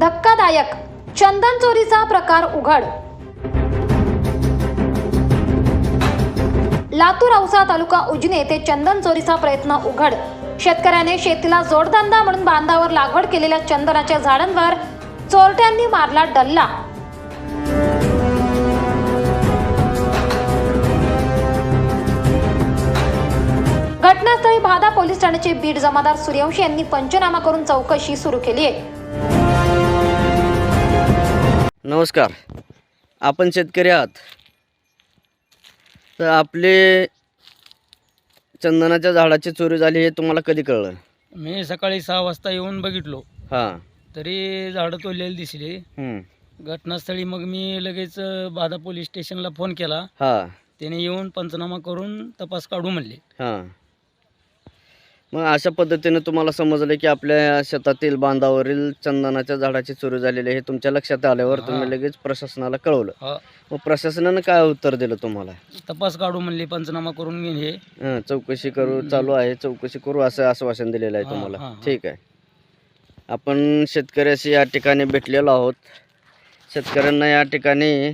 धक्कादायक. चंदन चोरीचा प्रकार उघड. लातूर औसा तालुका उजने येथे चंदन चोरीचा प्रयत्न उघड. शेतकऱ्याने शेतीला जोडधंदा म्हणून बांधावर लागवड केलेल्या चंदनाच्या झाडांवर चोरट्यांनी मारला डल्ला. घटनास्थळी भादा पोलीस ठाण्याचे बीड जमादार सूर्यवंशी यांनी पंचनामा करून चौकशी सुरू केली आहे. नमस्कार. आपण शेतकरी आहात. तर आपले चंदनाच्या झाडाची चोरी झाली हे तुम्हाला कधी कळलं? मी सकाळी सहा वाजता येऊन बघितलो. हां. तरी झाडं तोडलेली दिसली. घटनास्थळी मग मी लगेच अ, बाधा पोलीस स्टेशनला फोन केला. हां. त्याने येऊन पंचनामा करून तपास काढू म्हणले. हां. मग अशा पद्धतीने तुम्हाला समजलं की आपल्या शेतातील बांधावरील चंदनाच्या झाडाची चोरी झालेली हे तुमच्या लक्षात आल्यावर तुम्ही. लगेच प्रशासनाला कळवलं. हा. मग प्रशासनानं काय उत्तर दिलं तुम्हाला? तपास काढू म्हणले पंचनामा करून घेईन हे. हं, चौकशी करू चालू आहे चौकशी करू असं आश्वासन दिलेलं आहे हां, तुम्हाला. हां. ठीक आहे. आपण शेतकऱ्याशी या ठिकाणी भेटलेलो आहोत. शेतकऱ्यांना या ठिकाणी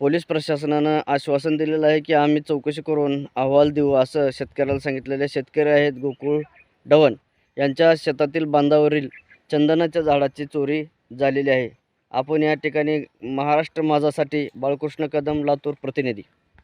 पोलीस प्रशासनानं आश्वासन दिलेलं आहे की आम्ही चौकशी करून अहवाल देऊ असं शेतकऱ्याला सांगितलेले शेतकरी आहेत गोकुळ ढवण यांच्या शेतातील बांधावरील चंदनाच्या झाडाची चोरी झालेली आहे. आपण या ठिकाणी महाराष्ट्र माझासाठी बाळकृष्ण कदम लातूर प्रतिनिधी.